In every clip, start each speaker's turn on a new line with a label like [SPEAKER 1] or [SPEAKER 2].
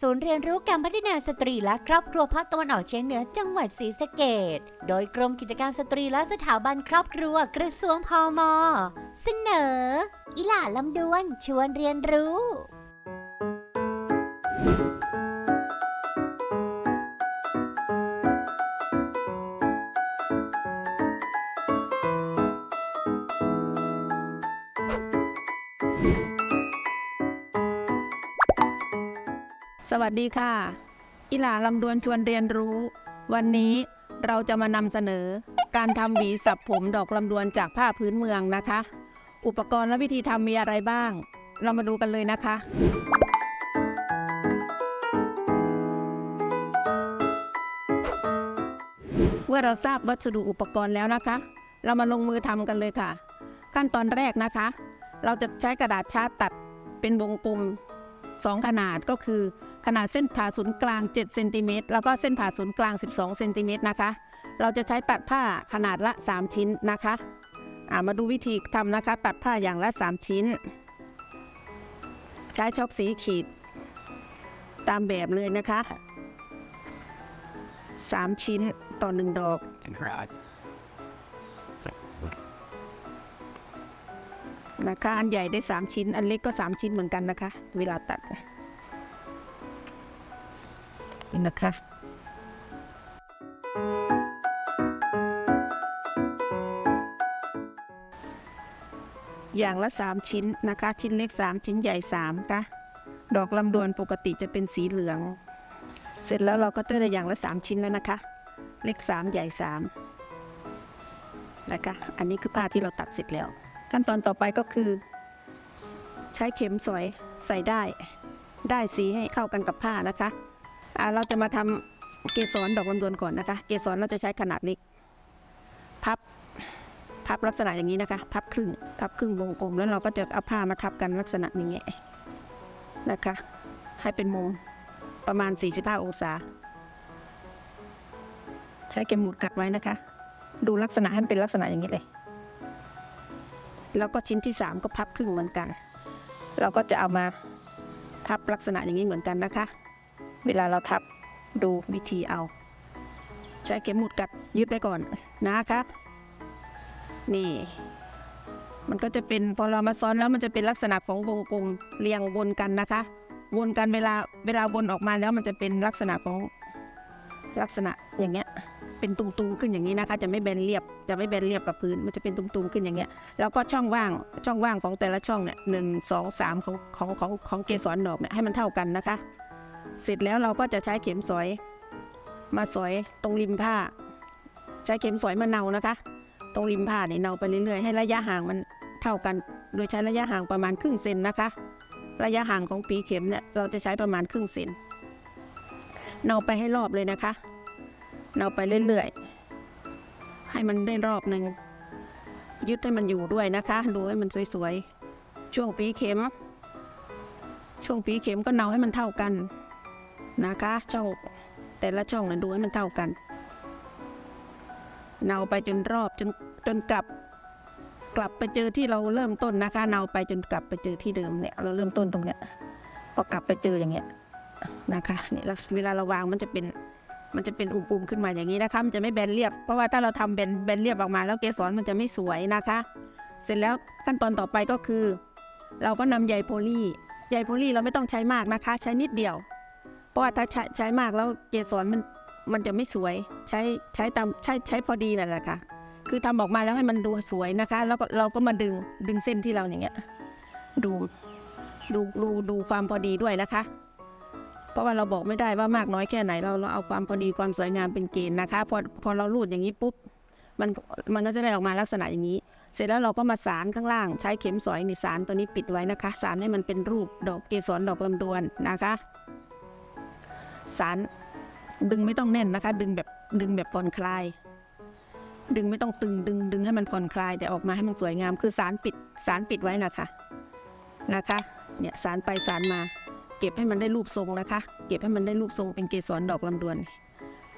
[SPEAKER 1] ศูนย์เรียนรู้การพัฒนาสตรีและครอบครัวภาคตะวันออกเฉียงเหนือจังหวัดศรีสะเกดโดยกรมกิจการสตรีและสถาบันครอบครัวกระทรวงพมเสนอ อิหล่าลำดวนชวนเรียนรู้
[SPEAKER 2] สวัสดีค่ะ อิหลาลำดวนชวนเรียนรู้ วันนี้เราจะมานำเสนอ การทำหวีสับผมดอกลำดวนจากผ้าพื้นเมืองนะคะ อุปกรณ์และวิธีทำมีอะไรบ้าง เรามาดูกันเลยนะคะ เมื่อเราทราบวัสดุอุปกรณ์แล้วนะคะ เรามาลงมือทำกันเลยค่ะ ขั้นตอนแรกนะคะ เราจะใช้กระดาษชาร์ตตัดเป็นวงกลม2ขนาดก็คือ ขนาดเส้นผ่าศูนย์กลาง7เซนติเมตรแล้วก็เส้นผ่าศูนย์กลาง 12เซนติเมตรนะคะ เราจะใช้ตัดผ้าขนาดละ 3 ชิ้นนะคะอ่ามาดูวิธีทำนะคะ ตัดผ้าอย่างละ 3 ชิ้น ใช้ช็อกสีขีด ตามแบบเลยนะคะ 3 ชิ้นต่อ1ดอก
[SPEAKER 3] Right.
[SPEAKER 2] นะคะ อันใหญ่ได้ 3 ชิ้น อันเล็กก็ 3 ชิ้นเหมือนกันนะคะ เวลาตัด นี่นะคะ อย่างละ 3 ชิ้นนะคะ ชิ้นเล็ก 3 ชิ้นใหญ่3ค่ะดอกลำดวนปกติจะเป็นสีเหลือง เสร็จแล้วเราก็ได้อย่างละ 3 ชิ้นแล้วนะคะ เล็ก 3 ใหญ่ 3 นะคะ อันนี้คือผ้าที่เราตัดเสร็จแล้ว ขั้นตอนต่อไปก็คือ ใช้เข็มสอยใส่ได้ ได้สีให้เข้ากันกับผ้านะคะ เราจะมาทำเกสรดอกลำดวนก่อนนะคะ เกสรเราจะใช้ขนาดเล็ก พับ พับลักษณะอย่างนี้นะคะ พับครึ่ง พับครึ่งวงกลม แล้วเราก็จะเอาผ้ามาทับกันลักษณะอย่างนี้นะคะ ให้เป็นมุมประมาณ 45 องศา ใช้เข็มหมุดกัดไว้นะคะ ดูลักษณะให้มันเป็นลักษณะอย่างนี้เลย แล้วก็ชิ้นที่ 3 ก็พับครึ่งเหมือนกัน เราก็จะเอามาทับลักษณะอย่างนี้เหมือนกันนะคะ เวลาเราทับดูวิธีเอา ใช้เข็มหมุดกัดยึดไว้ก่อนนะคะนี่ มันก็จะเป็นพอเรามาซ้อนแล้วมันจะเป็นลักษณะของวงกลมเรียงวนกันนะคะ วนกันเวลาเวลาวนออกมาแล้วมันจะเป็นลักษณะของลักษณะอย่างเงี้ยเป็นตุงๆขึ้นอย่างนี้นะคะ จะไม่แบนเรียบจะไม่แบนเรียบกับพื้นมันจะเป็นตุงๆขึ้นอย่างเงี้ยแล้วก็ช่องว่างช่องว่างของแต่ละช่องเนี่ยหนึ่งสองสามของของของของเกสรดอกเนี่ยให้มันเท่ากันนะคะ เสร็จแล้วเราก็จะใช้เข็มสอย มาสอยตรงริมผ้า ใช้เข็มสอยมาเนานะคะ ตรงริมผ้าเนี่ยเนาไปเรื่อยๆให้ระยะห่างมันเท่ากัน โดยใช้ระยะห่างประมาณครึ่งเซนนะคะ ระยะห่างของปีเข็มเนี่ยเราจะใช้ประมาณครึ่งเซนเนาไปให้รอบเลยนะคะ เนาไปเรื่อยๆ ให้มันได้รอบหนึ่งยึดให้มันอยู่ด้วยนะคะ ดูให้มันสวยๆ ช่วงปีเข็ม ช่วงปีเข็มก็เนาให้มันเท่ากัน นะคะช่องแต่ละช่องนะดูให้มันเท่ากันเนาไปจนรอบจนจนกลับ กลับไปเจอที่เราเริ่มต้นนะคะเนาไปจนกลับไปเจอที่เดิมเนี่ยเราเริ่มต้นตรงเนี้ยพอกลับไปเจออย่างเงี้ยนะคะเนี่ยเวลาเราวางมันจะเป็นมันจะเป็นอุ่มๆขึ้นมาอย่างนี้นะคะมันจะไม่แบนเรียบ เพราะว่าถ้าเราทำแบนแบนเรียบออกมา แล้วเกสรมันจะไม่สวยนะคะ เสร็จแล้วขั้นตอนต่อไปก็คือ เราก็นำใยโพลีใยโพลีเราไม่ต้องใช้มากนะคะ ใช้นิดเดียว ราะว่าถ้าใช้ใช้มากแล้วเกสรมันมันจะไม่สวยใช้ใช้ตามใช้ใช้พอดีนั่นแหละค่ะ คือทำออกมาแล้วให้มันดูสวยนะคะ แล้วก็เราก็มาดึงดึงเส้นที่เราอย่างเงี้ยดูดูดูดูความพอดีด้วยนะคะ เพราะว่าเราบอกไม่ได้ว่ามากน้อยแค่ไหนเราเราเอาความพอดีความสวยงามเป็นเกณฑ์นะคะพอพอเราลูดอย่างนี้ปุ๊บมันมันก็จะได้ออกมาลักษณะอย่างนี้ เสร็จแล้วเราก็มาสารข้างล่าง ใช้เข็มสอยในสารตัวนี้ปิดไว้นะคะ สารให้มันเป็นรูปดอกเกสรดอกลำดวนนะคะ สารดึงไม่ต้องแน่นนะคะ ดึงแบบดึงแบบผ่อนคลาย ดึงไม่ต้องตึงดึงดึงให้มันผ่อนคลาย แต่ออกมาให้มันสวยงาม คือสารปิดสารปิดไว้นะคะนะคะเนี่ยสารไปสารมา เก็บให้มันได้รูปทรงนะคะ เก็บให้มันได้รูปทรงเป็นเกสรดอกลำดวน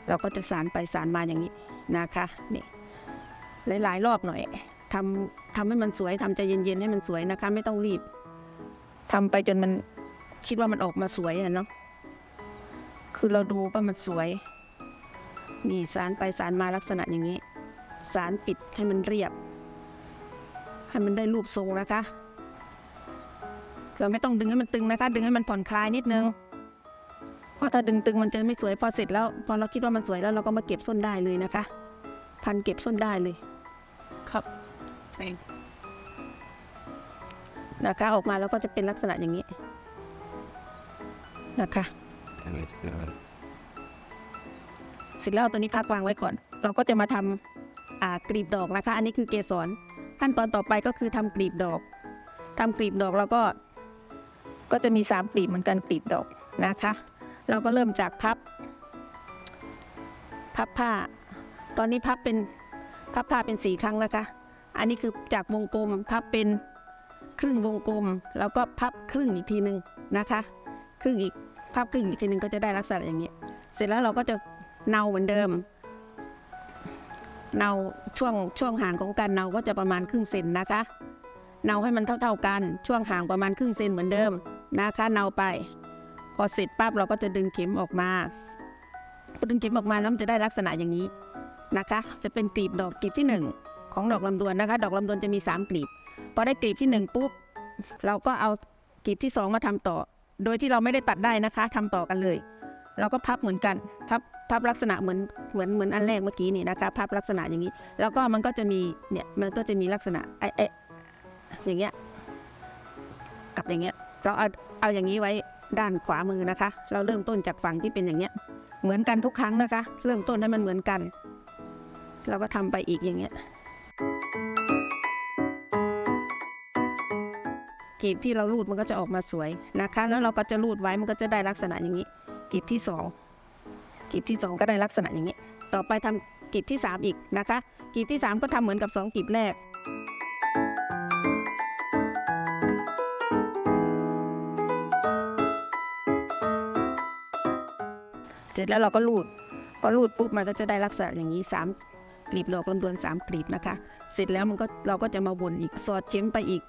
[SPEAKER 2] เราก็จะสารไปสารมาอย่างนี้นะคะนี่หลายๆ รอบหน่อยทำทำให้มันสวยทำใจเย็นๆให้มันสวยนะคะ ไม่ต้องรีบทำไปจนมันคิดว่ามันออกมาสวยอะเนาะ คือเราดูว่ามันสวย นี่สารไปสารมาลักษณะอย่างนี้ สารปิดให้มันเรียบ ให้มันได้รูปทรงนะคะ เราไม่ต้องดึงให้มันตึงนะคะ ดึงให้มันผ่อนคลายนิดนึง เพราะถ้าดึงตึงมันจะไม่สวยพอเสร็จแล้ว พอเราคิดว่ามันสวยแล้วเราก็มาเก็บส้นได้เลยนะคะ พันเก็บส้นได้เลย ครับใช่นะคะออกมาแล้วก็จะเป็นลักษณะอย่างนี้นะคะ เสร็จแล้วตัวนี้พักวางไว้ก่อน เราก็จะมาทำอ่ากลีบดอกนะคะ อันนี้คือเกสรขั้นตอนต่อไปก็คือทำกลีบดอกทำกลีบดอกเราก็ ก็จะมีสามกลีบเหมือนกันกลีบดอกนะคะ เราก็เริ่มจากพับ พับผ้า ตอนนี้พับเป็นพับผ้าเป็นสี่ครั้งนะคะ อันนี้คือจากวงกลมพับเป็นครึ่งวงกลม แล้วก็พับครึ่งอีกทีหนึ่งนะคะ ครึ่งอีก พับครึ่งอีกทีหนึ่งก็จะได้ลักษณะอย่างนี้ เสร็จแล้วเราก็จะเนาเหมือนเดิม เนาช่วงช่วงห่างของการเนาก็จะประมาณครึ่งเซนนะคะ เนาให้มันเท่าๆกันช่วงห่างประมาณครึ่งเซนเหมือนเดิมนะคะเนาไป พอเสร็จปั๊บเราก็จะดึงเข็มออกมาพอดึงเข็มออกมาแล้วมันจะได้ลักษณะอย่างนี้นะคะ จะเป็นกลีบดอกกลีบที่หนึ่งของดอกลำดวนนะคะ ดอกลำดวนจะมีสามกลีบพอได้กลีบที่หนึ่งปุ๊บเราก็เอากลีบที่สองมาทำต่อ โดยที่เราไม่ได้ตัดได้นะคะทำต่อกันเลย เราก็พับเหมือนกันพับพับลักษณะเหมือนเหมือนเหมือนอันแรกเมื่อกี้นี่นะคะพับลักษณะอย่างนี้ แล้วก็มันก็จะมีเนี่ยมันก็จะมีลักษณะไอ้ไอ้อย่างเงี้ยกับอย่างเงี้ยเราเอาเอาอย่างนี้ไว้ด้านขวามือนะคะ เราเริ่มต้นจากฝั่งที่เป็นอย่างเงี้ย เหมือนกันทุกครั้งนะคะ เริ่มต้นให้มันเหมือนกัน เราก็ทำไปอีกอย่างเงี้ย กลีบที่เรารูดมันก็จะออกมาสวยนะคะ แล้วเราก็จะรูดไว้มันก็จะได้ลักษณะอย่างนี้กลีบที่สองกลีบที่สองก็ได้ลักษณะอย่างนี้ ต่อไปทำกลีบที่สามอีกนะคะกลีบที่สามก็ทำเหมือนกับสองกลีบแรกเสร็จแล้วเราก็รูดพอรูดปุ๊บมันก็จะได้ลักษณะอย่างนี้สามกลีบดอกลำดวนสามกลีบนะคะ เสร็จแล้วมันก็เราก็จะมาวนอีกสอดเข็มไปอีก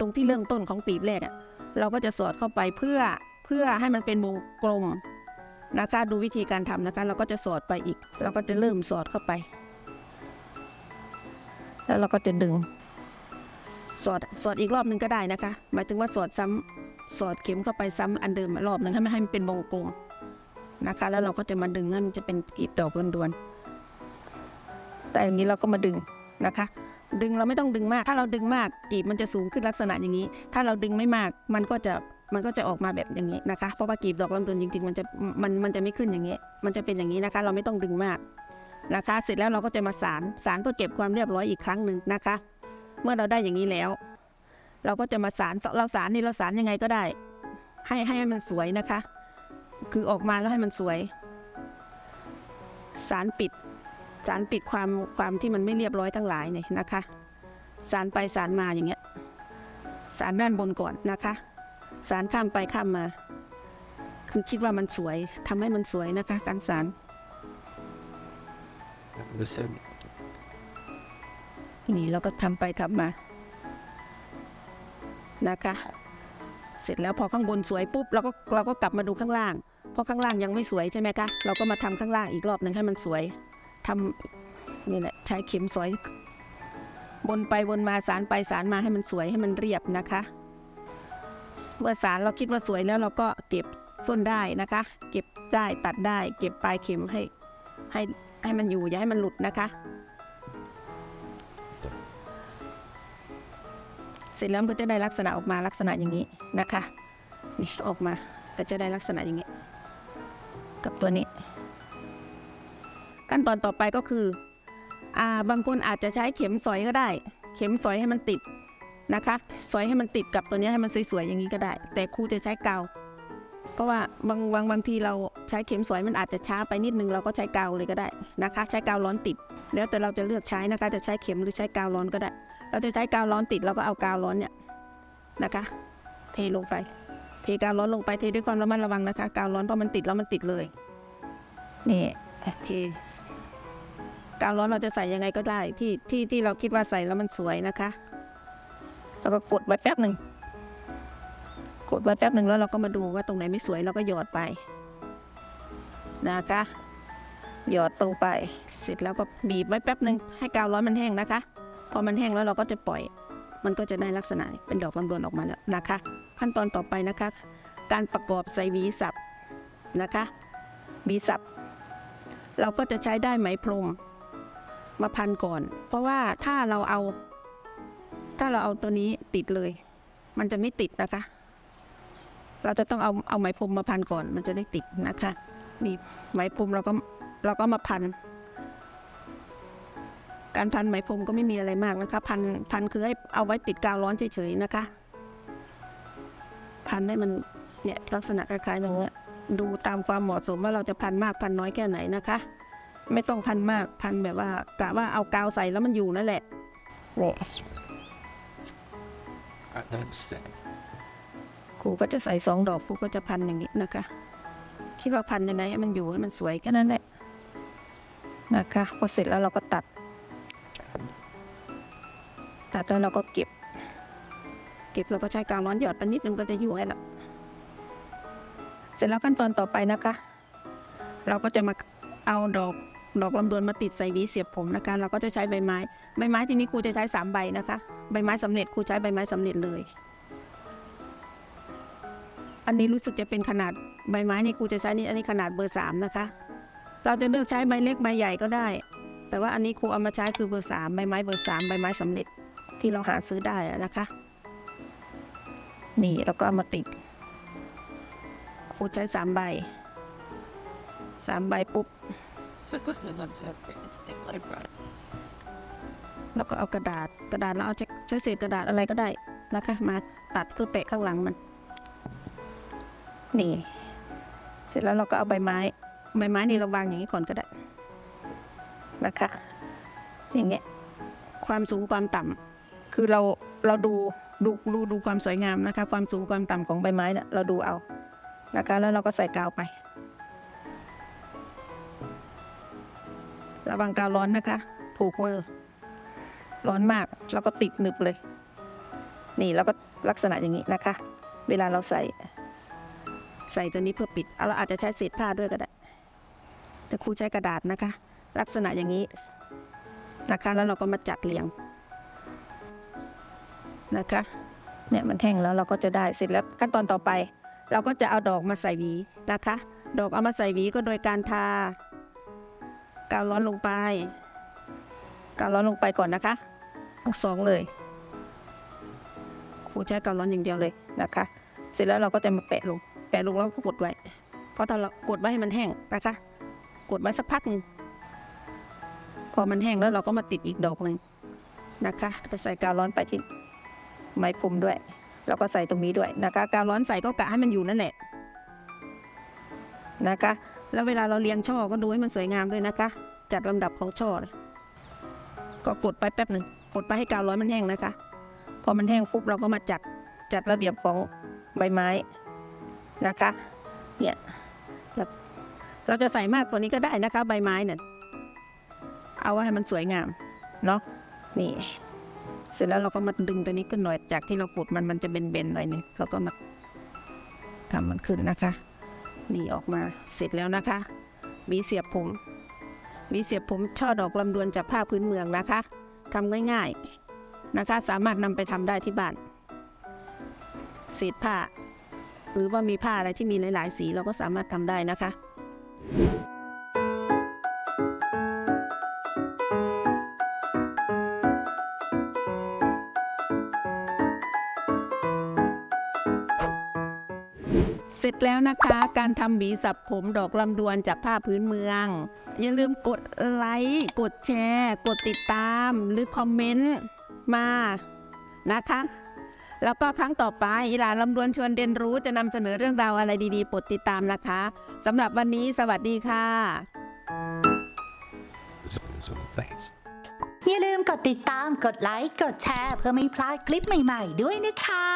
[SPEAKER 2] ตรงที่เริ่มต้นของกลีบแรกอะเราก็จะสอดเข้าไปเพื่อเพื่อให้มันเป็นวงกลมนะคะดูวิธีการทำนะคะเราก็จะสอดไปอีก เราก็จะเริ่มสอดเข้าไป แล้วเราก็จะดึง สอดสอดอีกรอบหนึ่งก็ได้นะคะ หมายถึงว่าสอดซ้ำสอดเข็มเข้าไปซ้ำอันเดิมรอบหนึ่งให้มันให้มันเป็นวงกลมนะคะ แล้วเราก็จะมาดึงให้มันจะเป็นกลีบดอกดวนๆแต่อย่างนี้เราก็มาดึงนะคะ ดึงเราไม่ต้องดึงมาก ถ้าเราดึงมากกีบมันจะสูงขึ้นลักษณะอย่างนี้ ถ้าเราดึงไม่มากมันก็จะมันก็จะออกมาแบบอย่างนี้นะคะ เพราะว่ากีบดอกลำดวนจริงๆ มันจะมันมันจะไม่ขึ้นอย่างนี้ มันจะเป็นอย่างนี้นะคะ เราไม่ต้องดึงมากนะคะ เสร็จแล้วเราก็จะมาสารสารเพื่อเก็บความเรียบร้อยอีกครั้งหนึ่งนะคะ เมื่อเราได้อย่างนี้แล้ว เราก็จะมาสารเราสารนี่เราสารยังไงก็ได้ ให้ให้มันสวยนะคะ คือออกมาแล้วให้มันสวย สารปิด สารปิดความความที่มันไม่เรียบร้อยทั้งหลายเนี่ยนะคะ สารไปสารมาอย่างเงี้ย สารด้านบนก่อนนะคะ สารข้ามไปข้ามมา คือคิดว่ามันสวยทำให้มันสวยนะคะ การสาร
[SPEAKER 3] Listen.
[SPEAKER 2] นี่เราก็ทำไปทำมานะคะ เสร็จแล้วพอข้างบนสวยปุ๊บเราก็เราก็กลับมาดูข้างล่าง เพราะข้างล่างยังไม่สวยใช่ไหมคะ เราก็มาทำข้างล่างอีกรอบหนึ่งให้มันสวย ทำนี่แหละใช้เข็มสอยบนไปวนมาสารไปสารมาให้มันสวยให้มันเรียบนะคะเมื่อสารเราคิดว่าสวยแล้วเราก็เก็บส้นได้นะคะ เก็บได้ตัดได้ เก็บปลายเข็มให้ให้ให้มันอยู่อย่าให้มันหลุดนะคะ เสร็จแล้วก็จะได้ลักษณะออกมาลักษณะอย่างนี้นะคะนี่ออกมาก็จะได้ลักษณะอย่างนี้ กับตัวนี้ ขั้นตอนต่อไปก็คืออ่าบางคนอาจจะใช้เข็มสอยก็ได้ เข็มสอยให้มันติดนะคะสอยให้มันติดกับตัวนี้ให้มันสวยๆอย่างนี้ก็ได้ แต่ครูจะใช้กาวเพราะว่าบางบางบางทีเราใช้เข็มสอยมันอาจจะช้าไปนิดนึงเราก็ใช้กาวเลยก็ได้นะคะ ใช้กาวร้อนติด แล้วแต่เราจะเลือกใช้นะคะ จะใช้เข็มหรือใช้กาวร้อนก็ได้ เราจะใช้กาวร้อนติดเราก็เอากาวร้อนเนี่ยนะคะ เทลงไป เทกาวร้อนลงไปเทด้วยความระมัดระวังนะคะ กาวร้อนเพราะมันติดแล้วมันติดเลยนี่ เทกาวร้อนเราจะใส่ยังไงก็ได้ที่ที่ที่เราคิดว่าใส่แล้วมันสวยนะคะแล้วก็กดไว้แป๊บหนึ่งกดไว้แป๊บหนึ่งแล้วเราก็มาดูว่าตรงไหนไม่สวยเราก็หยอดไปนะคะหยอดลงไป เสร็จแล้วก็บีบไว้แป๊บหนึ่งให้กาวร้อนมันแห้งนะคะ พอมันแห้งแล้วเราก็จะปล่อย มันก็จะได้ลักษณะเป็นดอกลำดวนออกมาแล้วนะคะ ขั้นตอนต่อไปนะคะ การประกอบใส่หวีสับนะคะหวีสับ เราก็จะใช้ได้ไหมพรมมาพันก่อน เพราะว่าถ้าเราเอา ถ้าเราเอาตัวนี้ติดเลย มันจะไม่ติดนะคะ เราจะต้องเอาเอาไหมพรมมาพันก่อน มันจะได้ติดนะคะนี่ไหมพรมเราก็เราก็มาพัน การพันไหมพรมก็ไม่มีอะไรมากนะคะ พันพันคือให้เอาไว้ติดกาวร้อนเฉยๆนะคะ พันให้มันเนี่ยลักษณะคล้ายๆอย่างเงี้ย ดูตามความเหมาะสมว่าเราจะพันมากพันน้อยแค่ไหนนะคะ ไม่ต้องพันมากพันแบบว่ากะว่าเอากาวใส่แล้วมันอยู่นั่นแหละเนี่ย
[SPEAKER 3] I understand.
[SPEAKER 2] ครูก็จะใส่สองดอกครูก็จะพันอย่างนี้นะคะ คิดว่าพันยังไงให้มันอยู่ให้มันสวยแค่นั้นแหละนะคะพอเสร็จแล้วเราก็ตัด ตัดแล้วเราก็เก็บ เก็บเราก็ใช้กาวร้อนหยอดไปนิดนึงก็จะอยู่ให้ละเสร็จแล้วขั้นตอนต่อไปนะคะ เราก็จะมาเอาดอกดอกลำดวนมาติดใส่วีเสียบผมนะคะ เราก็จะใช้ใบไม้ ใบไม้ทีนี้ครูจะใช้สามใบนะคะ ใบไม้สำเร็จครูใช้ใบไม้สำเร็จเลย อันนี้รู้สึกจะเป็นขนาดใบไม้นี่ครูจะใช้นี่อันนี้ขนาดเบอร์สามนะคะ เราจะเลือกใช้ใบเล็กใบใหญ่ก็ได้ แต่ว่าอันนี้ครูเอามาใช้คือเบอร์สามใบไม้เบอร์สามใบไม้สำเร็จที่เราหาซื้อได้นะคะ นี่เราก็เอามาติด รูใช้สามใบสามใบปุ๊บ แล้วก็เอากระดาษกระดาษเราเอาใช้เศษกระดาษอะไรก็ได้นะคะ มาตัดเพื่อแปะข้างหลังมัน นี่ เสร็จแล้วเราก็เอาใบไม้ ใบไม้นี่เราวางอย่างนี้ก่อนก็ได้นะคะสิ่งเงี้ความสูงความต่ำคือเราเราดูดูดูดูความสวยงามนะคะ ความสูงความต่ำของใบไม้เนี่ยเราดูเอา นะคะแล้วเราก็ใส่กาวไประวังกาวร้อนนะคะ ถูกมือ ร้อนมากแล้วก็ติดหนึบเลย นี่แล้วก็ลักษณะอย่างนี้นะคะ เวลาเราใส่ ใส่ตัวนี้เพื่อปิดเราอาจจะใช้เศษผ้าด้วยก็ได้ แต่ครูใช้กระดาษนะคะ ลักษณะอย่างนี้นะคะแล้วเราก็มาจัดเรียงนะคะเนี่ยมันแห้งแล้วเราก็จะได้เสร็จแล้วขั้นตอนต่อไป เราก็จะเอาดอกมาใส่หวีนะคะ ดอกเอามาใส่หวีก็โดยการทากาวร้อนลงไปกาวร้อนลงไปก่อนนะคะทั้งสองเลยครูใช้กาวร้อนอย่างเดียวเลยนะคะ เสร็จแล้วเราก็จะมาแปะลง แปะลงแล้วก็กดไว้ เพราะถ้าเรากดไว้ให้มันแห้งนะคะ กดไว้สักพักหนึ่งพอมันแห้งแล้วเราก็มาติดอีกดอกหนึ่งนะคะ จะใส่กาวร้อนไปที่ไม้พรมด้วย แล้วก็ใส่ตรงนี้ด้วยนะคะกาวร้อนใส่ก็กะให้มันอยู่นั่นแหละนะคะ แล้วเวลาเราเรียงช่อก็ดูให้มันสวยงามด้วยนะคะ จัดลำดับของช่อก็กดไปแป๊บหนึ่งกดไปให้กาวร้อนมันแห้งนะคะ พอมันแห้งปุ๊บเราก็มาจัดจัดระเบียบของใบไม้นะคะเนี่ยเราจะใส่มากกว่านี้ก็ได้นะคะ ใบไม้เนี่ยเอาไว้ให้มันสวยงามเนาะนี่ เสร็จแล้วเราก็มาดึงตัวนี้ขึ้นหน่อยจากที่เรากดมันมันจะเบนๆหน่อยนึงเราก็มาทำมันขึ้นนะคะนี่ออกมาเสร็จแล้วนะคะหวีเสียบผมหวีเสียบผมช่อดอกลำดวนจากผ้าพื้นเมืองนะคะทำง่ายๆนะคะ สามารถนำไปทำได้ที่บ้านเศษผ้า หรือว่ามีผ้าอะไรที่มีหลาย ๆ สีเราก็สามารถทำได้นะคะ แล้วนะคะ การทำหวีสับผมดอกลำดวนจากผ้าพื้นเมือง อย่าลืมกดไลค์กดแชร์ กดติดตามหรือคอมเมนต์มานะคะ แล้วก็ครั้งต่อไปอีหลานลำดวนชวนเรียนรู้จะนำเสนอเรื่องราวอะไรดีๆโปรดติดตามนะคะสำหรับวันนี้สวัสดีค่ะ
[SPEAKER 3] So, so thanks.
[SPEAKER 1] อย่าลืมกดติดตาม กดไลค์ กดแชร์ เพื่อไม่พลาดคลิปใหม่ ๆ ด้วยนะคะ